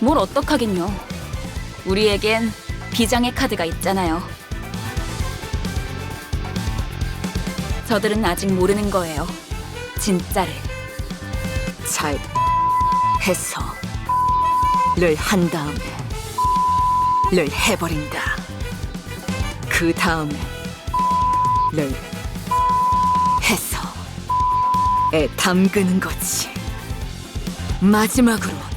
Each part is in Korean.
뭘 어떡하긴요. 우리에겐 비장의 카드가 있잖아요. 저들은 아직 모르는 거예요. 진짜를. 잘 해서 를한 다음에 를 해버린다. 그 다음에 를 해서 에 담그는 거지. 마지막으로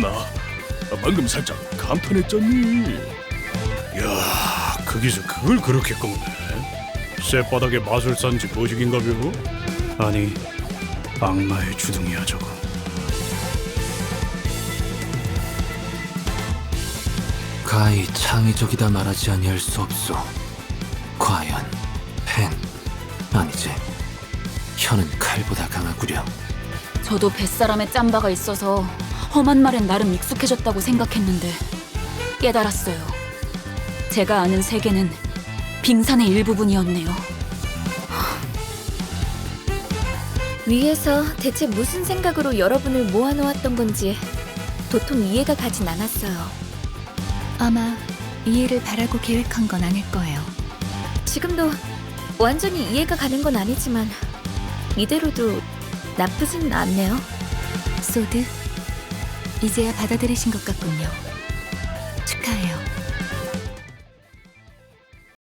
나 방금 살짝 감탄했잖니. 야, 거기서 그걸 그렇게 꺾네. 쇳바닥에 마술사인지 보식인가벼? 아니, 악마의 주둥이야 저거. 가히 창의적이다 말하지 아니할 수 없소. 과연 펜 아니지. 혀는 칼보다 강하구려. 저도 뱃사람에 짬바가 있어서 험한 말엔 나름 익숙해졌다고 생각했는데 깨달았어요. 제가 아는 세계는 빙산의 일부분이었네요. 위에서 대체 무슨 생각으로 여러분을 모아놓았던 건지 도통 이해가 가진 않았어요. 아마 이해를 바라고 계획한 건 아닐 거예요. 지금도 완전히 이해가 가는 건 아니지만 이대로도 나쁘진 않네요. 소드, 이제야 받아들이신 것 같군요. 축하해요.